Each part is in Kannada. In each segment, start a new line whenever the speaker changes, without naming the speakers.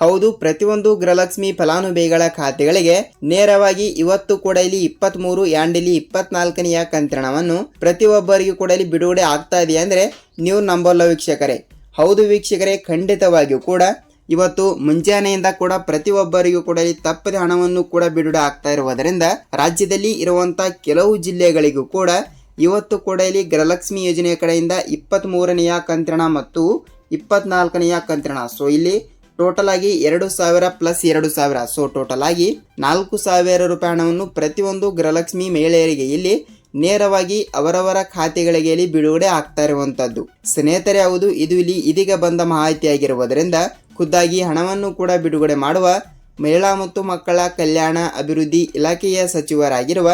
ಹೌದು, ಪ್ರತಿಯೊಂದು ಗೃಹಲಕ್ಷ್ಮಿ ಫಲಾನುಭವಿಗಳ ಖಾತೆಗಳಿಗೆ ನೇರವಾಗಿ ಇವತ್ತು ಕೂಡ ಇಲ್ಲಿ ಇಪ್ಪತ್ತ್ ಮೂರು ಯಾಂಡಿಲಿ ಇಪ್ಪತ್ನಾಲ್ಕನೆಯ ಕಂತ್ರಣವನ್ನು ಪ್ರತಿಯೊಬ್ಬರಿಗೂ ಕೂಡ ಇಲ್ಲಿ ಬಿಡುಗಡೆ ಆಗ್ತಾ ಇದೆ ಅಂದರೆ ನೀವು ನಂಬಲ್ಲ ವೀಕ್ಷಕರೇ. ಹೌದು ವೀಕ್ಷಕರೇ, ಖಂಡಿತವಾಗಿಯೂ ಕೂಡ ಇವತ್ತು ಮುಂಜಾನೆಯಿಂದ ಕೂಡ ಪ್ರತಿಯೊಬ್ಬರಿಗೂ ಕೂಡ ಇಲ್ಲಿ ತಪ್ಪದೆ ಹಣವನ್ನು ಕೂಡ ಬಿಡುಗಡೆ ಆಗ್ತಾ ಇರುವುದರಿಂದ ರಾಜ್ಯದಲ್ಲಿ ಇರುವಂತ ಕೆಲವು ಜಿಲ್ಲೆಗಳಿಗೂ ಕೂಡ ಇವತ್ತು ಕೂಡ ಇಲ್ಲಿ ಗೃಹಲಕ್ಷ್ಮಿ ಯೋಜನೆಯ ಕಡೆಯಿಂದ ಇಪ್ಪತ್ತ್ ಮೂರನೆಯ ಕಂತಿಣ ಮತ್ತು ಇಪ್ಪತ್ನಾಲ್ಕನೆಯ ಕಂತ್ರಣ. ಸೊ ಇಲ್ಲಿ ಟೋಟಲ್ ಆಗಿ ಎರಡು ಸಾವಿರ ಪ್ಲಸ್ ಎರಡು ಸಾವಿರ. ಸೊ ಟೋಟಲ್ ಆಗಿ ನಾಲ್ಕು ಸಾವಿರ ರೂಪಾಯಿ ಹಣವನ್ನು ಪ್ರತಿಯೊಂದು ಗೃಹಲಕ್ಷ್ಮಿ ಮಹಿಳೆಯರಿಗೆ ಇಲ್ಲಿ ನೇರವಾಗಿ ಅವರವರ ಖಾತೆಗಳಿಗೆ ಇಲ್ಲಿ ಬಿಡುಗಡೆ ಆಗ್ತಾ ಇರುವಂತದ್ದು. ಸ್ನೇಹಿತರೆ, ಹೌದು, ಇದು ಇಲ್ಲಿ ಇದೀಗ ಬಂದ ಮಾಹಿತಿಯಾಗಿರುವುದರಿಂದ ಖುದ್ದಾಗಿ ಹಣವನ್ನು ಕೂಡ ಬಿಡುಗಡೆ ಮಾಡುವ ಮಹಿಳಾ ಮತ್ತು ಮಕ್ಕಳ ಕಲ್ಯಾಣ ಅಭಿವೃದ್ಧಿ ಇಲಾಖೆಯ ಸಚಿವರಾಗಿರುವ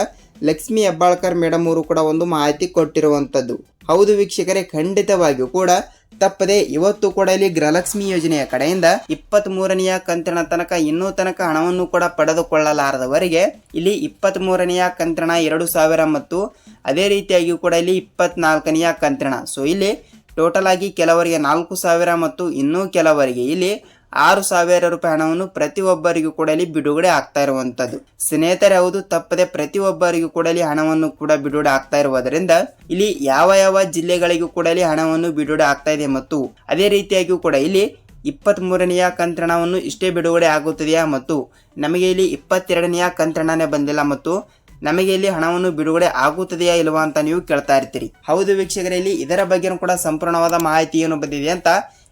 ಲಕ್ಷ್ಮಿ ಹೆಬ್ಬಾಳ್ಕರ್ ಮೇಡಮ್ ಅವರು ಕೂಡ ಒಂದು ಮಾಹಿತಿ ಕೊಟ್ಟಿರುವಂತದ್ದು. ಹೌದು ವೀಕ್ಷಕರೇ, ಖಂಡಿತವಾಗಿಯೂ ಕೂಡ ತಪ್ಪದೆ ಇವತ್ತು ಕೂಡ ಇಲ್ಲಿ ಗೃಹಲಕ್ಷ್ಮಿ ಯೋಜನೆಯ ಕಡೆಯಿಂದ ಇಪ್ಪತ್ತ್ ಮೂರನೆಯ ಕಂತಿನ ತನಕ, ಇನ್ನೂ ತನಕ ಹಣವನ್ನು ಕೂಡ ಪಡೆದುಕೊಳ್ಳಲಾರದವರಿಗೆ ಇಲ್ಲಿ ಇಪ್ಪತ್ತ್ ಮೂರನೆಯ ಕಂತಿನ ಎರಡು ಸಾವಿರ ಮತ್ತು ಅದೇ ರೀತಿಯಾಗಿ ಕೂಡ ಇಲ್ಲಿ ಇಪ್ಪತ್ನಾಲ್ಕನೆಯ ಕಂತಿನ. ಸೊ ಇಲ್ಲಿ ಟೋಟಲ್ ಆಗಿ ಕೆಲವರಿಗೆ ನಾಲ್ಕು ಸಾವಿರ ಮತ್ತು ಇನ್ನೂ ಕೆಲವರಿಗೆ ಇಲ್ಲಿ ಆರು ಸಾವಿರ ರೂಪಾಯಿ ಹಣವನ್ನು ಪ್ರತಿಯೊಬ್ಬರಿಗೂ ಕೂಡ ಬಿಡುಗಡೆ ಆಗ್ತಾ ಇರುವಂತದ್ದು. ಸ್ನೇಹಿತರೆ, ಹೌದು, ತಪ್ಪದೆ ಪ್ರತಿಯೊಬ್ಬರಿಗೂ ಕೂಡ ಹಣವನ್ನು ಕೂಡ ಬಿಡುಗಡೆ ಆಗ್ತಾ ಇರುವುದರಿಂದ ಇಲ್ಲಿ ಯಾವ ಯಾವ ಜಿಲ್ಲೆಗಳಿಗೂ ಕೂಡ ಇಲ್ಲಿ ಹಣವನ್ನು ಬಿಡುಗಡೆ ಆಗ್ತಾ ಇದೆ ಮತ್ತು ಅದೇ ರೀತಿಯಾಗಿಯೂ ಕೂಡ ಇಲ್ಲಿ ಇಪ್ಪತ್ತ್ ಮೂರನೆಯ ಕಂತ್ರಣವನ್ನು ಇಷ್ಟೇ ಬಿಡುಗಡೆ ಆಗುತ್ತದೆಯಾ ಮತ್ತು ನಮಗೆ ಇಲ್ಲಿ ಇಪ್ಪತ್ತೆರಡನೆಯ ಕಂತ್ರಣನೇ ಬಂದಿಲ್ಲ ಮತ್ತು ನಮಗೆ ಇಲ್ಲಿ ಹಣವನ್ನು ಬಿಡುಗಡೆ ಆಗುತ್ತದೆಯಾ ಇಲ್ವಾ ಅಂತ ನೀವು ಕೇಳ್ತಾ ಇರ್ತೀರಿ. ಹೌದು ವೀಕ್ಷಕರಲ್ಲಿ ಇದರ ಬಗ್ಗೆ ಕೂಡ ಸಂಪೂರ್ಣವಾದ ಮಾಹಿತಿ ಏನು ಬಂದಿದೆ ಅಂತ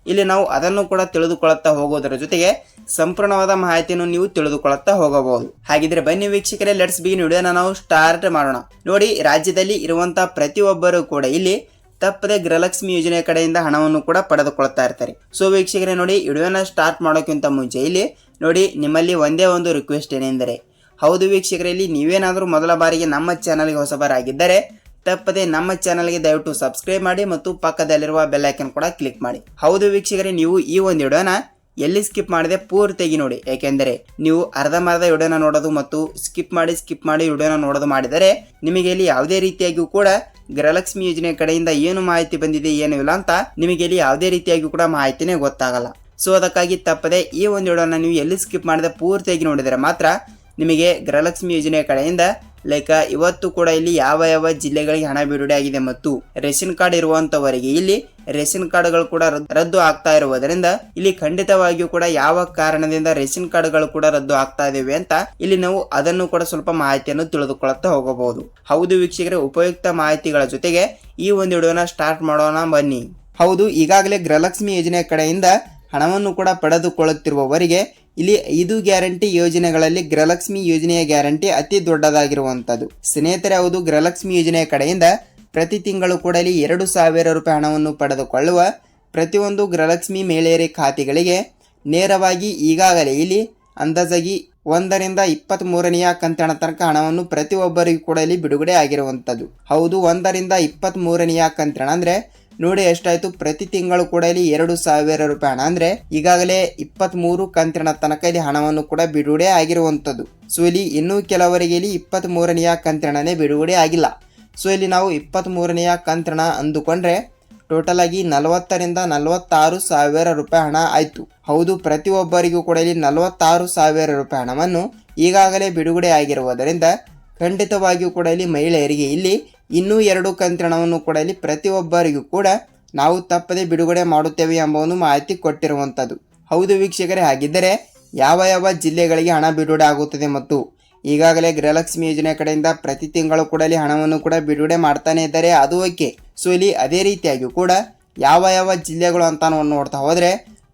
ಇಲ್ಲಿ ನಾವು ಅದನ್ನು ಕೂಡ ತಿಳಿದುಕೊಳ್ಳುತ್ತಾ ಹೋಗೋದರ ಜೊತೆಗೆ ಸಂಪೂರ್ಣವಾದ ಮಾಹಿತಿಯನ್ನು ನೀವು ತಿಳಿದುಕೊಳ್ಳುತ್ತಾ ಹೋಗಬಹುದು. ಹಾಗಿದ್ರೆ ಬನ್ನಿ ವೀಕ್ಷಕರೇ ಲೆಟ್ಸ್ ಬಿಗಿನ್ ವಿಡಿಯೋನ ನಾವು ಸ್ಟಾರ್ಟ್ ಮಾಡೋಣ. ನೋಡಿ, ರಾಜ್ಯದಲ್ಲಿ ಇರುವಂತಹ ಪ್ರತಿಯೊಬ್ಬರು ಕೂಡ ಇಲ್ಲಿ ತಪ್ಪದೆ ಗೃಹಲಕ್ಷ್ಮಿ ಯೋಜನೆ ಕಡೆಯಿಂದ ಹಣವನ್ನು ಕೂಡ ಪಡೆದುಕೊಳ್ತಾ ಇರ್ತಾರೆ. ಸೊ ವೀಕ್ಷಕರೇ, ನೋಡಿ, ವಿಡಿಯೋನ ಸ್ಟಾರ್ಟ್ ಮಾಡೋಕ್ಕಿಂತ ಮುಂಚೆ ಇಲ್ಲಿ, ನೋಡಿ, ನಿಮ್ಮಲ್ಲಿ ಒಂದೇ ಒಂದು ರಿಕ್ವೆಸ್ಟ್ ಏನೆಂದರೆ, ಹೌದು ವೀಕ್ಷಕರೇ, ಇಲ್ಲಿ ನೀವೇನಾದರೂ ಮೊದಲ ಬಾರಿಗೆ ನಮ್ಮ ಚಾನಲ್ಗೆ ಹೊಸಬರಾಗಿದ್ದರೆ ತಪ್ಪದೆ ನಮ್ಮ ಚಾನಲ್ಗೆ ದಯವಿಟ್ಟು ಸಬ್ಸ್ಕ್ರೈಬ್ ಮಾಡಿ ಮತ್ತು ಪಕ್ಕದಲ್ಲಿರುವ ಬೆಲ್ ಐಕನ್ ಕೂಡ ಕ್ಲಿಕ್ ಮಾಡಿ. ಹೌದು ವೀಕ್ಷಕರೇ, ನೀವು ಈ ಒಂದು ವಿಡಿಯೋನ ಎಲ್ಲಿ ಸ್ಕಿಪ್ ಮಾಡಿದೆ ಪೂರ್ತಿಯಾಗಿ ನೋಡಿ. ಏಕೆಂದರೆ ನೀವು ಅರ್ಧಂಬರ್ಧ ವಿಡಿಯೋನ ನೋಡೋದು ಮತ್ತು ಸ್ಕಿಪ್ ಮಾಡಿ ಸ್ಕಿಪ್ ಮಾಡಿ ವಿಡಿಯೋನ ನೋಡೋದು ಮಾಡಿದರೆ ನಿಮಗೆ ಇಲ್ಲಿ ಯಾವುದೇ ರೀತಿಯಾಗಿಯೂ ಕೂಡ ಗೃಹಲಕ್ಷ್ಮಿ ಯೋಜನೆ ಕಡೆಯಿಂದ ಏನು ಮಾಹಿತಿ ಬಂದಿದೆ, ಏನು ಇಲ್ಲ ಅಂತ ನಿಮಗೆ ಇಲ್ಲಿ ಯಾವುದೇ ರೀತಿಯಾಗಿಯೂ ಕೂಡ ಮಾಹಿತಿನೇ ಗೊತ್ತಾಗಲ್ಲ. ಸೊ ಅದಕ್ಕಾಗಿ ತಪ್ಪದೆ ಈ ಒಂದು ವಿಡಿಯೋನ ನೀವು ಎಲ್ಲಿ ಸ್ಕಿಪ್ ಮಾಡಿದೆ ಪೂರ್ತಿಯಾಗಿ ನೋಡಿದರೆ ಮಾತ್ರ ನಿಮಗೆ ಗೃಹಲಕ್ಷ್ಮಿ ಯೋಜನೆ ಕಡೆಯಿಂದ ಲೈಕ್ ಇವತ್ತು ಕೂಡ ಇಲ್ಲಿ ಯಾವ ಯಾವ ಜಿಲ್ಲೆಗಳಿಗೆ ಹಣ ಬಿಡುಗಡೆ ಆಗಿದೆ ಮತ್ತು ರೇಷನ್ ಕಾರ್ಡ್ ಇರುವಂತವರಿಗೆ ಇಲ್ಲಿ ರೇಷನ್ ಕಾರ್ಡ್ಗಳು ಕೂಡ ರದ್ದು ಆಗ್ತಾ ಇರುವುದರಿಂದ ಇಲ್ಲಿ ಖಂಡಿತವಾಗಿಯೂ ಕೂಡ ಯಾವ ಕಾರಣದಿಂದ ರೇಷನ್ ಕಾರ್ಡ್ಗಳು ಕೂಡ ರದ್ದು ಆಗ್ತಾ ಇದಾವೆ ಅಂತ ಇಲ್ಲಿ ನಾವು ಅದನ್ನು ಕೂಡ ಸ್ವಲ್ಪ ಮಾಹಿತಿಯನ್ನು ತಿಳಿದುಕೊಳ್ಳುತ್ತಾ ಹೋಗಬಹುದು. ಹೌದು ವೀಕ್ಷಕರೇ, ಉಪಯುಕ್ತ ಮಾಹಿತಿಗಳ ಜೊತೆಗೆ ಈ ಒಂದು ವಿಡಿಯೋನ ಸ್ಟಾರ್ಟ್ ಮಾಡೋಣ ಬನ್ನಿ. ಹೌದು, ಈಗಾಗಲೇ ಗೃಹಲಕ್ಷ್ಮಿ ಯೋಜನೆ ಕಡೆಯಿಂದ ಹಣವನ್ನು ಕೂಡ ಪಡೆದುಕೊಳ್ಳುತ್ತಿರುವವರಿಗೆ ಇಲ್ಲಿ ಐದು ಗ್ಯಾರಂಟಿ ಯೋಜನೆಗಳಲ್ಲಿ ಗೃಹಲಕ್ಷ್ಮಿ ಯೋಜನೆಯ ಗ್ಯಾರಂಟಿ ಅತಿ ದೊಡ್ಡದಾಗಿರುವಂಥದ್ದು. ಸ್ನೇಹಿತರೆ, ಹೌದು, ಗೃಹಲಕ್ಷ್ಮಿ ಯೋಜನೆಯ ಕಡೆಯಿಂದ ಪ್ರತಿ ತಿಂಗಳು ಕೂಡ ಇಲ್ಲಿ ಎರಡು ಸಾವಿರ ರೂಪಾಯಿ ಹಣವನ್ನು ಪಡೆದುಕೊಳ್ಳುವ ಪ್ರತಿಯೊಂದು ಗೃಹಲಕ್ಷ್ಮಿ ಮಹಿಳೆಯರ ಖಾತೆಗಳಿಗೆ ನೇರವಾಗಿ ಈಗಾಗಲೇ ಇಲ್ಲಿ ಅಂದಾಜಾಗಿ ಒಂದರಿಂದ ಇಪ್ಪತ್ತ್ ಮೂರನೆಯ ಕಂತಿನ ತನಕ ಹಣವನ್ನು ಪ್ರತಿಯೊಬ್ಬರಿಗೂ ಕೂಡ ಇಲ್ಲಿ ಬಿಡುಗಡೆ ಆಗಿರುವಂಥದ್ದು. ಹೌದು, ಒಂದರಿಂದ ಇಪ್ಪತ್ತ್ ಮೂರನೆಯ ಕಂತಿನ ಅಂದ್ರೆ ನೋಡಿ ಎಷ್ಟಾಯ್ತು? ಪ್ರತಿ ತಿಂಗಳು ಕೂಡ ಇಲ್ಲಿ ಎರಡು ಸಾವಿರ ರೂಪಾಯಿ ಹಣ. ಅಂದ್ರೆ ಈಗಾಗಲೇ ಇಪ್ಪತ್ತ್ ಮೂರು ಕಂತಿನ ತನಕ ಇಲ್ಲಿ ಹಣವನ್ನು ಕೂಡ ಬಿಡುಗಡೆ ಆಗಿರುವಂಥದ್ದು. ಸೊ ಇಲ್ಲಿ ಇನ್ನೂ ಕೆಲವರಿಗೆ ಇಲ್ಲಿ ಇಪ್ಪತ್ತ್ ಮೂರನೆಯ ಕಂತಿಣನೇ ಬಿಡುಗಡೆ ಆಗಿಲ್ಲ. ಸೊ ಇಲ್ಲಿ ನಾವು ಇಪ್ಪತ್ತ್ ಮೂರನೆಯ ಕಂತಿಣ ಅಂದುಕೊಂಡ್ರೆ ಟೋಟಲ್ ಆಗಿ ನಲವತ್ತರಿಂದ ನಲವತ್ತಾರು ಸಾವಿರ ರೂಪಾಯಿ ಹಣ ಆಯ್ತು. ಹೌದು, ಪ್ರತಿಯೊಬ್ಬರಿಗೂ ಕೂಡ ಇಲ್ಲಿ ನಲವತ್ತಾರು ಸಾವಿರ ರೂಪಾಯಿ ಹಣವನ್ನು ಈಗಾಗಲೇ ಬಿಡುಗಡೆ ಆಗಿರುವುದರಿಂದ ಖಂಡಿತವಾಗಿಯೂ ಕೂಡ ಇಲ್ಲಿ ಮಹಿಳೆಯರಿಗೆ ಇಲ್ಲಿ ಇನ್ನೂ ಎರಡು ಕಂತಿನವನ್ನು ಕೂಡ ಇಲ್ಲಿ ಪ್ರತಿಯೊಬ್ಬರಿಗೂ ಕೂಡ ನಾವು ತಪ್ಪದೆ ಬಿಡುಗಡೆ ಮಾಡುತ್ತೇವೆ ಎಂಬ ಒಂದು ಮಾಹಿತಿ ಕೊಟ್ಟಿರುವಂಥದ್ದು. ಹೌದು ವೀಕ್ಷಕರೇ, ಹಾಗಿದ್ದರೆ ಯಾವ ಯಾವ ಜಿಲ್ಲೆಗಳಿಗೆ ಹಣ ಬಿಡುಗಡೆ ಆಗುತ್ತದೆ ಮತ್ತು ಈಗಾಗಲೇ ಗೃಹಲಕ್ಷ್ಮಿ ಯೋಜನೆ ಕಡೆಯಿಂದ ಪ್ರತಿ ತಿಂಗಳು ಕೂಡ ಇಲ್ಲಿ ಹಣವನ್ನು ಕೂಡ ಬಿಡುಗಡೆ ಮಾಡ್ತಾನೆ ಇದ್ದಾರೆ ಅದು ಓಕೆ. ಸೊ, ಇಲ್ಲಿ ಅದೇ ರೀತಿಯಾಗಿಯೂ ಕೂಡ ಯಾವ ಯಾವ ಜಿಲ್ಲೆಗಳು ಅಂತ ನಾವು ನೋಡ್ತಾ ಹೋದರೆ,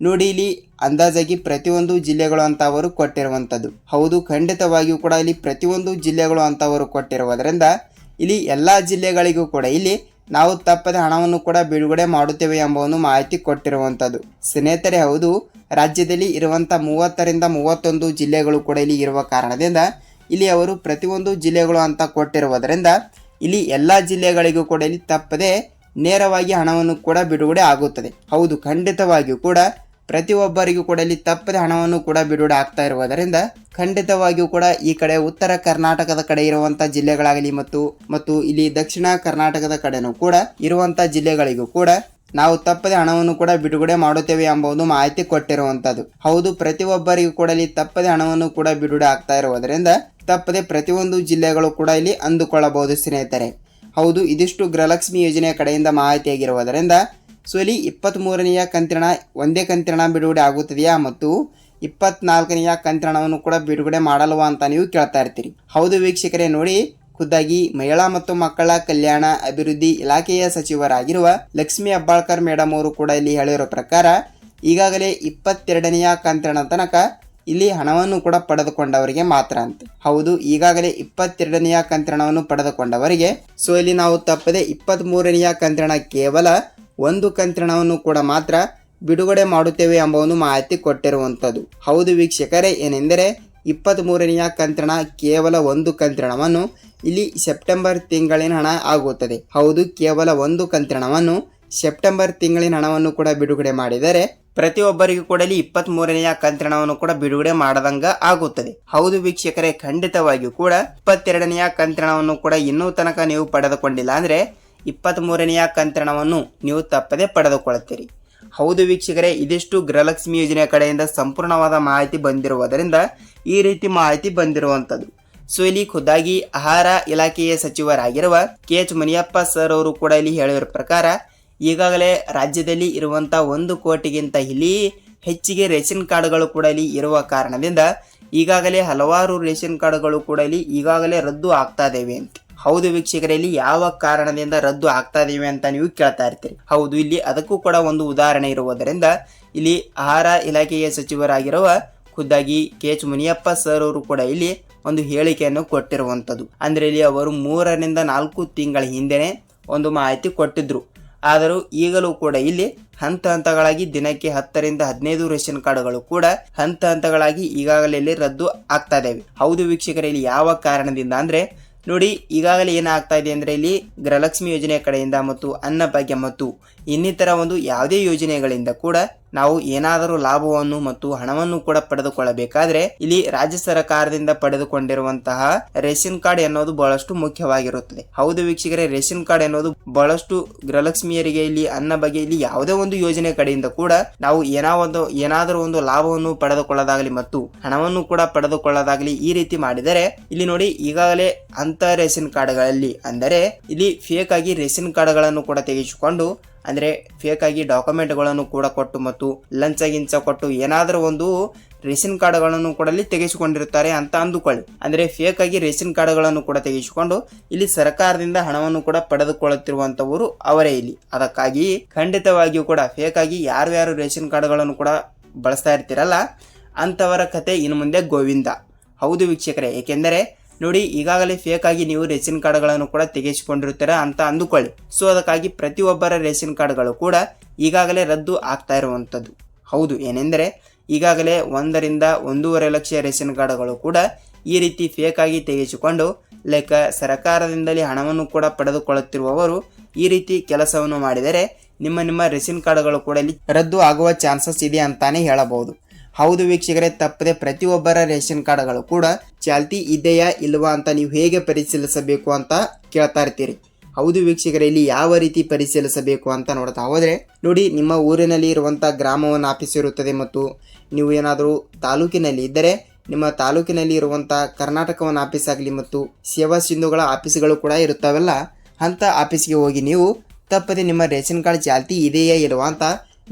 ನೋಡಿ ಇಲ್ಲಿ ಅಂದಾಜಾಗಿ ಪ್ರತಿಯೊಂದು ಜಿಲ್ಲೆಗಳು ಅಂತ ಅವರು ಕೊಟ್ಟಿರುವಂಥದ್ದು. ಹೌದು, ಖಂಡಿತವಾಗಿಯೂ ಕೂಡ ಇಲ್ಲಿ ಪ್ರತಿಯೊಂದು ಜಿಲ್ಲೆಗಳು ಅಂತ ಅವರು ಕೊಟ್ಟಿರುವುದರಿಂದ ಇಲ್ಲಿ ಎಲ್ಲ ಜಿಲ್ಲೆಗಳಿಗೂ ಕೂಡ ಇಲ್ಲಿ ನಾವು ತಪ್ಪದೆ ಹಣವನ್ನು ಕೂಡ ಬಿಡುಗಡೆ ಮಾಡುತ್ತೇವೆ ಎಂಬ ಒಂದು ಮಾಹಿತಿ ಕೊಟ್ಟಿರುವಂಥದ್ದು. ಸ್ನೇಹಿತರೆ, ಹೌದು, ರಾಜ್ಯದಲ್ಲಿ ಇರುವಂಥ ಮೂವತ್ತರಿಂದ ಮೂವತ್ತೊಂದು ಜಿಲ್ಲೆಗಳು ಕೂಡ ಇಲ್ಲಿ ಇರುವ ಕಾರಣದಿಂದ ಇಲ್ಲಿ ಅವರು ಪ್ರತಿಯೊಂದು ಜಿಲ್ಲೆಗಳು ಅಂತ ಕೊಟ್ಟಿರುವುದರಿಂದ ಇಲ್ಲಿ ಎಲ್ಲ ಜಿಲ್ಲೆಗಳಿಗೂ ಕೂಡ ಇಲ್ಲಿ ತಪ್ಪದೆ ನೇರವಾಗಿ ಹಣವನ್ನು ಕೂಡ ಬಿಡುಗಡೆ ಆಗುತ್ತದೆ. ಹೌದು, ಖಂಡಿತವಾಗಿಯೂ ಕೂಡ ಪ್ರತಿಯೊಬ್ಬರಿಗೂ ಕೂಡ ಇಲ್ಲಿ ತಪ್ಪದೆ ಹಣವನ್ನು ಕೂಡ ಬಿಡುಗಡೆ ಆಗ್ತಾ ಇರುವುದರಿಂದ ಖಂಡಿತವಾಗಿಯೂ ಕೂಡ ಈ ಕಡೆ ಉತ್ತರ ಕರ್ನಾಟಕದ ಕಡೆ ಇರುವಂತ ಜಿಲ್ಲೆಗಳಾಗಲಿ ಮತ್ತು ಮತ್ತು ಇಲ್ಲಿ ದಕ್ಷಿಣ ಕರ್ನಾಟಕದ ಕಡೆನೂ ಕೂಡ ಇರುವಂತ ಜಿಲ್ಲೆಗಳಿಗೂ ಕೂಡ ನಾವು ತಪ್ಪದೆ ಹಣವನ್ನು ಕೂಡ ಬಿಡುಗಡೆ ಮಾಡುತ್ತೇವೆ ಎಂಬುದು ಮಾಹಿತಿ ಕೊಟ್ಟಿರುವಂತದ್ದು. ಹೌದು, ಪ್ರತಿಯೊಬ್ಬರಿಗೂ ಕೂಡ ಇಲ್ಲಿ ತಪ್ಪದೆ ಹಣವನ್ನು ಕೂಡ ಬಿಡುಗಡೆ ಆಗ್ತಾ ಇರುವುದರಿಂದ ತಪ್ಪದೆ ಪ್ರತಿಯೊಂದು ಜಿಲ್ಲೆಗಳು ಕೂಡ ಇಲ್ಲಿ ಅಂದುಕೊಳ್ಳಬಹುದು ಸ್ನೇಹಿತರೆ. ಹೌದು, ಇದಿಷ್ಟು ಗೃಹಲಕ್ಷ್ಮಿ ಯೋಜನೆಯ ಕಡೆಯಿಂದ ಮಾಹಿತಿಯಾಗಿರುವುದರಿಂದ ಸೊ ಇಲ್ಲಿ ಇಪ್ಪತ್ತ್ ಮೂರನೆಯ ಕಂತಿನ ಒಂದೇ ಕಂತಿನ ಬಿಡುಗಡೆ ಆಗುತ್ತದೆಯಾ ಮತ್ತು ಇಪ್ಪತ್ನಾಲ್ಕನೆಯ ಕಂತಿನವನ್ನು ಕೂಡ ಬಿಡುಗಡೆ ಮಾಡಲ್ವಾ ಅಂತ ನೀವು ಕೇಳ್ತಾ ಇರ್ತೀರಿ. ಹೌದು ವೀಕ್ಷಕರೇ, ನೋಡಿ, ಖುದ್ದಾಗಿ ಮಹಿಳಾ ಮತ್ತು ಮಕ್ಕಳ ಕಲ್ಯಾಣ ಅಭಿವೃದ್ಧಿ ಇಲಾಖೆಯ ಸಚಿವರಾಗಿರುವ ಲಕ್ಷ್ಮಿ ಅಬ್ಬಾಳ್ಕರ್ ಮೇಡಮ್ ಅವರು ಕೂಡ ಇಲ್ಲಿ ಹೇಳಿರೋ ಪ್ರಕಾರ, ಈಗಾಗಲೇ ಇಪ್ಪತ್ತೆರಡನೆಯ ಕಂತಿನ ತನಕ ಇಲ್ಲಿ ಹಣವನ್ನು ಕೂಡ ಪಡೆದುಕೊಂಡವರಿಗೆ ಮಾತ್ರ ಅಂತ. ಹೌದು, ಈಗಾಗಲೇ ಇಪ್ಪತ್ತೆರಡನೆಯ ಕಂತಿನವನ್ನು ಪಡೆದುಕೊಂಡವರಿಗೆ, ಸೊ ಇಲ್ಲಿ ನಾವು ತಪ್ಪದೆ ಇಪ್ಪತ್ತ್ ಮೂರನೆಯ ಕಂತಿನ ಕೇವಲ ಒಂದು ಕಂತ್ರಣವನ್ನು ಕೂಡ ಮಾತ್ರ ಬಿಡುಗಡೆ ಮಾಡುತ್ತೇವೆ ಎಂಬ ಒಂದು ಮಾಹಿತಿ ಕೊಟ್ಟಿರುವಂಥದ್ದು. ಹೌದು ವೀಕ್ಷಕರೇ, ಏನೆಂದರೆ ಇಪ್ಪತ್ತ್ ಮೂರನೆಯ ಕಂತ್ರಣ ಕೇವಲ ಒಂದು ಕಂತ್ರಣವನ್ನು ಇಲ್ಲಿ ಸೆಪ್ಟೆಂಬರ್ ತಿಂಗಳಿನ ಹಣ ಆಗುತ್ತದೆ. ಹೌದು, ಕೇವಲ ಒಂದು ಕಂತ್ರಣವನ್ನು ಸೆಪ್ಟೆಂಬರ್ ತಿಂಗಳಿನ ಹಣವನ್ನು ಕೂಡ ಬಿಡುಗಡೆ ಮಾಡಿದರೆ ಪ್ರತಿಯೊಬ್ಬರಿಗೂ ಕೂಡ ಇಲ್ಲಿ ಇಪ್ಪತ್ತ್ ಮೂರನೆಯ ಕಂತ್ರಣವನ್ನು ಕೂಡ ಬಿಡುಗಡೆ ಮಾಡದಂಗ ಆಗುತ್ತದೆ. ಹೌದು ವೀಕ್ಷಕರೇ, ಖಂಡಿತವಾಗಿಯೂ ಕೂಡ ಇಪ್ಪತ್ತೆರಡನೆಯ ಕಂತ್ರಣವನ್ನು ಕೂಡ ಇನ್ನೂ ತನಕ ನೀವು ಪಡೆದುಕೊಂಡಿಲ್ಲ ಅಂದ್ರೆ ಇಪ್ಪತ್ತ್ ಕಂತ್ರಣವನ್ನು ನೀವು ತಪ್ಪದೆ ಪಡೆದುಕೊಳ್ಳುತ್ತೀರಿ. ಹೌದು ವೀಕ್ಷಕರೇ, ಇದಿಷ್ಟು ಗೃಹಲಕ್ಷ್ಮಿ ಯೋಜನೆಯ ಕಡೆಯಿಂದ ಸಂಪೂರ್ಣವಾದ ಮಾಹಿತಿ ಬಂದಿರುವುದರಿಂದ ಈ ರೀತಿ ಮಾಹಿತಿ ಬಂದಿರುವಂಥದ್ದು. ಸೊ, ಇಲ್ಲಿ ಖುದ್ದಾಗಿ ಆಹಾರ ಇಲಾಖೆಯ ಸಚಿವರಾಗಿರುವ ಕೆ. ಎಚ್. ಮುನಿಯಪ್ಪ ಸರ್ ಅವರು ಕೂಡ ಇಲ್ಲಿ ಹೇಳಿರೋ ಪ್ರಕಾರ, ಈಗಾಗಲೇ ರಾಜ್ಯದಲ್ಲಿ ಇರುವಂಥ ಒಂದು ಕೋಟಿಗಿಂತ ಇಲ್ಲಿ ಹೆಚ್ಚಿಗೆ ರೇಷನ್ ಕಾರ್ಡ್ಗಳು ಕೂಡ ಇಲ್ಲಿ ಇರುವ ಕಾರಣದಿಂದ ಈಗಾಗಲೇ ಹಲವಾರು ರೇಷನ್ ಕಾರ್ಡ್ಗಳು ಕೂಡ ಇಲ್ಲಿ ಈಗಾಗಲೇ ರದ್ದು ಆಗ್ತಾ ಇದ್ದೇವೆ ಅಂತ. ಹೌದು ವೀಕ್ಷಕರೇ, ಇಲ್ಲಿ ಯಾವ ಕಾರಣದಿಂದ ರದ್ದು ಆಗ್ತಾ ಇದೀವಿ ಅಂತ ನೀವು ಕೇಳ್ತಾ ಇರ್ತೀರಿ. ಹೌದು, ಇಲ್ಲಿ ಅದಕ್ಕೂ ಕೂಡ ಒಂದು ಉದಾಹರಣೆ ಇರುವುದರಿಂದ ಇಲ್ಲಿ ಆಹಾರ ಇಲಾಖೆಯ ಸಚಿವರಾಗಿರುವ ಖುದ್ದಾಗಿ ಕೆ ಎಚ್ ಮುನಿಯಪ್ಪ ಸರ್ ಅವರು ಕೂಡ ಇಲ್ಲಿ ಒಂದು ಹೇಳಿಕೆಯನ್ನು ಕೊಟ್ಟಿರುವಂಥದ್ದು. ಅಂದ್ರೆ ಇಲ್ಲಿ ಅವರು ಮೂರರಿಂದ ನಾಲ್ಕು ತಿಂಗಳ ಹಿಂದೆನೆ ಒಂದು ಮಾಹಿತಿ ಕೊಟ್ಟಿದ್ರು. ಆದರೂ ಈಗಲೂ ಕೂಡ ಇಲ್ಲಿ ಹಂತ ಹಂತಗಳಾಗಿ ದಿನಕ್ಕೆ ಹತ್ತರಿಂದ ಹದಿನೈದು ರೇಷನ್ ಕಾರ್ಡ್ಗಳು ಕೂಡ ಹಂತ ಹಂತಗಳಾಗಿ ಈಗಾಗಲೇ ಇಲ್ಲಿ ರದ್ದು ಆಗ್ತಾ ಇದ್ದಾವೆ ಹೌದು ವೀಕ್ಷಕರಲ್ಲಿ ಯಾವ ಕಾರಣದಿಂದ ಅಂದ್ರೆ ನೋಡಿ ಈಗಾಗಲೇ ಏನಾಗ್ತಾ ಇದೆ ಅಂದರೆ ಇಲ್ಲಿ ಗೃಹಲಕ್ಷ್ಮಿ ಯೋಜನೆಯ ಕಡೆಯಿಂದ ಮತ್ತು ಅನ್ನಭಾಗ್ಯ ಮತ್ತು ಇನ್ನಿತರ ಒಂದು ಯಾವುದೇ ಯೋಜನೆಗಳಿಂದ ಕೂಡ ನಾವು ಏನಾದರೂ ಲಾಭವನ್ನು ಮತ್ತು ಹಣವನ್ನು ಕೂಡ ಪಡೆದುಕೊಳ್ಳಬೇಕಾದ್ರೆ ಇಲ್ಲಿ ರಾಜ್ಯ ಸರ್ಕಾರದಿಂದ ಪಡೆದುಕೊಂಡಿರುವಂತಹ ರೇಷನ್ ಕಾರ್ಡ್ ಎನ್ನುವುದು ಬಹಳಷ್ಟು ಮುಖ್ಯವಾಗಿರುತ್ತದೆ. ಹೌದು ವೀಕ್ಷಕರೇ, ರೇಷನ್ ಕಾರ್ಡ್ ಎನ್ನುವುದು ಬಹಳಷ್ಟು ಗೃಹಲಕ್ಷ್ಮಿಯರಿಗೆ ಇಲ್ಲಿ ಅನ್ನ ಬಗ್ಗೆ ಇಲ್ಲಿ ಯಾವುದೇ ಒಂದು ಯೋಜನೆ ಕಡೆಯಿಂದ ಕೂಡ ನಾವು ಏನೋ ಒಂದು, ಏನಾದರೂ ಒಂದು ಲಾಭವನ್ನು ಪಡೆದುಕೊಳ್ಳೋದಾಗಲಿ ಮತ್ತು ಹಣವನ್ನು ಕೂಡ ಪಡೆದುಕೊಳ್ಳೋದಾಗಲಿ ಈ ರೀತಿ ಮಾಡಿದರೆ ಇಲ್ಲಿ ನೋಡಿ ಈಗಾಗಲೇ ಅಂತ ರೇಷನ್ ಕಾರ್ಡ್ಗಳಲ್ಲಿ ಅಂದರೆ ಇಲ್ಲಿ ಫೇಕ್ ಆಗಿ ರೇಷನ್ ಕಾರ್ಡ್ಗಳನ್ನು ಕೂಡ ತೆಗೆಸಿಕೊಂಡು ಅಂದರೆ ಫೇಕ್ ಆಗಿ ಡಾಕ್ಯುಮೆಂಟ್ಗಳನ್ನು ಕೂಡ ಕೊಟ್ಟು ಮತ್ತು ಲಂಚ ಗಿಂಚ ಕೊಟ್ಟು ಏನಾದರೂ ಒಂದು ರೇಷನ್ ಕಾರ್ಡ್ಗಳನ್ನು ಕೂಡ ಇಲ್ಲಿ ತೆಗೆಸಿಕೊಂಡಿರುತ್ತಾರೆ ಅಂತ ಅಂದುಕೊಳ್ಳಿ. ಅಂದರೆ ಫೇಕ್ ಆಗಿ ರೇಷನ್ ಕಾರ್ಡ್ಗಳನ್ನು ಕೂಡ ತೆಗೆಸಿಕೊಂಡು ಇಲ್ಲಿ ಸರ್ಕಾರದಿಂದ ಹಣವನ್ನು ಕೂಡ ಪಡೆದುಕೊಳ್ಳುತ್ತಿರುವಂಥವರು ಅವರೇ ಇಲ್ಲಿ. ಅದಕ್ಕಾಗಿ ಖಂಡಿತವಾಗಿಯೂ ಕೂಡ ಫೇಕ್ ಆಗಿ ಯಾರು ಯಾರು ರೇಷನ್ ಕಾರ್ಡ್ಗಳನ್ನು ಕೂಡ ಬಳಸ್ತಾ ಇರ್ತೀರಲ್ಲ, ಅಂಥವರ ಕತೆ ಇನ್ನು ಮುಂದೆ ಗೋವಿಂದ. ಹೌದು ವೀಕ್ಷಕರೇ, ಏಕೆಂದರೆ ನೋಡಿ, ಈಗಾಗಲೇ ಫೇಕ್ ಆಗಿ ನೀವು ರೇಷನ್ ಕಾರ್ಡ್ಗಳನ್ನು ಕೂಡ ತೆಗೆಸಿಕೊಂಡಿರ್ತೀರ ಅಂತ ಅಂದುಕೊಳ್ಳಿ. ಸೊ ಅದಕ್ಕಾಗಿ ಪ್ರತಿಯೊಬ್ಬರ ರೇಷನ್ ಕಾರ್ಡ್ಗಳು ಕೂಡ ಈಗಾಗಲೇ ರದ್ದು ಆಗ್ತಾ ಇರುವಂಥದ್ದು. ಹೌದು, ಏನೆಂದರೆ ಈಗಾಗಲೇ ಒಂದರಿಂದ ಒಂದೂವರೆ ಲಕ್ಷ ರೇಷನ್ ಕಾರ್ಡ್ಗಳು ಕೂಡ ಈ ರೀತಿ ಫೇಕ್ ಆಗಿ ತೆಗೆಸಿಕೊಂಡು, ಲೈಕ್ ಸರ್ಕಾರದಿಂದಲೇ ಹಣವನ್ನು ಕೂಡ ಪಡೆದುಕೊಳ್ಳುತ್ತಿರುವವರು ಈ ರೀತಿ ಕೆಲಸವನ್ನು ಮಾಡಿದರೆ ನಿಮ್ಮ ನಿಮ್ಮ ರೇಷನ್ ಕಾರ್ಡ್ಗಳು ಕೂಡ ಇಲ್ಲಿ ರದ್ದು ಆಗುವ ಚಾನ್ಸಸ್ ಇದೆ ಅಂತಾನೆ ಹೇಳಬಹುದು. ಹೌದು ವೀಕ್ಷಕರೇ, ತಪ್ಪದೆ ಪ್ರತಿಯೊಬ್ಬರ ರೇಷನ್ ಕಾರ್ಡ್ಗಳು ಕೂಡ ಚಾಲ್ತಿ ಇದೆಯಾ ಇಲ್ವಾ ಅಂತ ನೀವು ಹೇಗೆ ಪರಿಶೀಲಿಸಬೇಕು ಅಂತ ಕೇಳ್ತಾ ಇರ್ತೀರಿ. ಹೌದು ವೀಕ್ಷಕರೇ, ಇಲ್ಲಿ ಯಾವ ರೀತಿ ಪರಿಶೀಲಿಸಬೇಕು ಅಂತ ನೋಡ್ತಾ ಹೋದರೆ, ನೋಡಿ ನಿಮ್ಮ ಊರಿನಲ್ಲಿ ಇರುವಂಥ ಗ್ರಾಮವನ್ನು ಆಫೀಸ್ ಇರುತ್ತದೆ ಮತ್ತು ನೀವು ಏನಾದರೂ ತಾಲೂಕಿನಲ್ಲಿ ಇದ್ದರೆ, ನಿಮ್ಮ ತಾಲೂಕಿನಲ್ಲಿ ಇರುವಂಥ ಕರ್ನಾಟಕವನ್ನ ಆಫೀಸ್ ಆಗಲಿ ಮತ್ತು ಸೇವಾ ಸಿಂಧುಗಳ ಆಫೀಸ್ಗಳು ಕೂಡ ಇರುತ್ತವಲ್ಲ ಅಂಥ ಆಫೀಸ್ಗೆ ಹೋಗಿ ನೀವು ತಪ್ಪದೆ ನಿಮ್ಮ ರೇಷನ್ ಕಾರ್ಡ್ ಚಾಲ್ತಿ ಇದೆಯಾ ಇಲ್ವಾ ಅಂತ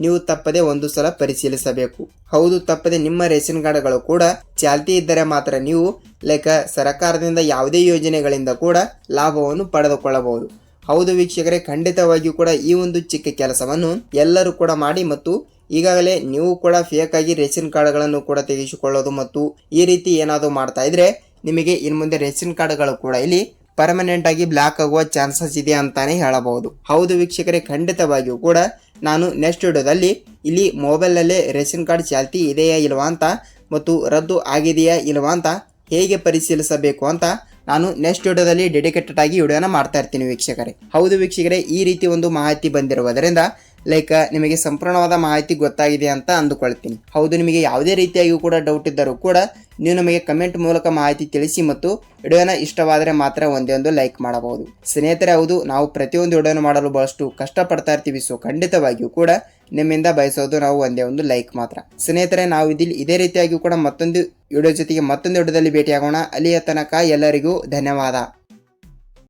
ನೀವು ತಪ್ಪದೆ ಒಂದು ಸಲ ಪರಿಶೀಲಿಸಬೇಕು. ಹೌದು, ತಪ್ಪದೆ ನಿಮ್ಮ ರೇಷನ್ ಕಾರ್ಡ್ಗಳು ಕೂಡ ಚಾಲ್ತಿ ಇದ್ದರೆ ಮಾತ್ರ ನೀವು ಲೈಕ್ ಸರ್ಕಾರದಿಂದ ಯಾವುದೇ ಯೋಜನೆಗಳಿಂದ ಕೂಡ ಲಾಭವನ್ನು ಪಡೆದುಕೊಳ್ಳಬಹುದು. ಹೌದು ವೀಕ್ಷಕರೇ, ಖಂಡಿತವಾಗಿಯೂ ಕೂಡ ಈ ಒಂದು ಚಿಕ್ಕ ಕೆಲಸವನ್ನು ಎಲ್ಲರೂ ಕೂಡ ಮಾಡಿ ಮತ್ತು ಈಗಾಗಲೇ ನೀವು ಕೂಡ ಫೇಕ್ ಆಗಿ ರೇಷನ್ ಕಾರ್ಡ್ಗಳನ್ನು ಕೂಡ ತೆಗೆಸಿಕೊಳ್ಳೋದು ಮತ್ತು ಈ ರೀತಿ ಏನಾದರೂ ಮಾಡ್ತಾ ಇದ್ರೆ ನಿಮಗೆ ಇನ್ನು ಮುಂದೆ ರೇಷನ್ ಕಾರ್ಡ್ಗಳು ಕೂಡ ಇಲ್ಲಿ ಪರ್ಮನೆಂಟ್ ಆಗಿ ಬ್ಲಾಕ್ ಆಗುವ ಚಾನ್ಸಸ್ ಇದೆ ಅಂತಾನೆ ಹೇಳಬಹುದು. ಹೌದು ವೀಕ್ಷಕರೇ, ಖಂಡಿತವಾಗಿಯೂ ಕೂಡ ನಾನು ನೆಕ್ಸ್ಟ್ ವಿಡಿಯೋದಲ್ಲಿ ಇಲ್ಲಿ ಮೊಬೈಲಲ್ಲೇ ರೇಷನ್ ಕಾರ್ಡ್ ಚಾಲ್ತಿ ಇದೆಯಾ ಇಲ್ವಾ ಅಂತ ಮತ್ತು ರದ್ದು ಆಗಿದೆಯಾ ಇಲ್ವಾ ಅಂತ ಹೇಗೆ ಪರಿಶೀಲಿಸಬೇಕು ಅಂತ ನಾನು ನೆಕ್ಸ್ಟ್ ವಿಡಿಯೋದಲ್ಲಿ ಡೆಡಿಕೇಟೆಡ್ ಆಗಿ ವಿಡಿಯೋನ ಮಾಡ್ತಾ ಇರ್ತೀನಿ ವೀಕ್ಷಕರೇ. ಹೌದು ವೀಕ್ಷಕರೇ, ಈ ರೀತಿ ಒಂದು ಮಾಹಿತಿ ಬಂದಿರುವುದರಿಂದ ಲೈಕ್ ನಿಮಗೆ ಸಂಪೂರ್ಣವಾದ ಮಾಹಿತಿ ಗೊತ್ತಾಗಿದೆ ಅಂತ ಅಂದುಕೊಳ್ತೀನಿ. ಹೌದು, ನಿಮಗೆ ಯಾವುದೇ ರೀತಿಯಾಗಿಯೂ ಕೂಡ ಡೌಟ್ ಇದ್ದರೂ ಕೂಡ ನೀವು ನಮಗೆ ಕಮೆಂಟ್ ಮೂಲಕ ಮಾಹಿತಿ ತಿಳಿಸಿ ಮತ್ತು ವಿಡಿಯೋನ ಇಷ್ಟವಾದರೆ ಮಾತ್ರ ಒಂದೇ ಒಂದು ಲೈಕ್ ಮಾಡಬಹುದು. ಸ್ನೇಹಿತರೆ, ಹೌದು, ನಾವು ಪ್ರತಿಯೊಂದು ವಿಡಿಯೋನ ಮಾಡಲು ಬಹಳಷ್ಟು ಕಷ್ಟಪಡ್ತಾ ಇರ್ತೀವಿ. ಸೊ ಖಂಡಿತವಾಗಿಯೂ ಕೂಡ ನಿಮ್ಮಿಂದ ಬಯಸೋದು ನಾವು ಒಂದೇ ಒಂದು ಲೈಕ್ ಮಾತ್ರ. ಸ್ನೇಹಿತರೆ, ನಾವು ಇದಿಲ್ಲಿ ಇದೇ ರೀತಿಯಾಗಿಯೂ ಕೂಡ ಮತ್ತೊಂದು ವಿಡಿಯೋ ಜೊತೆಗೆ ಮತ್ತೊಂದು ವಿಡಿಯೋದಲ್ಲಿ ಭೇಟಿಯಾಗೋಣ. ಅಲ್ಲಿಯ ತನಕ ಎಲ್ಲರಿಗೂ ಧನ್ಯವಾದ.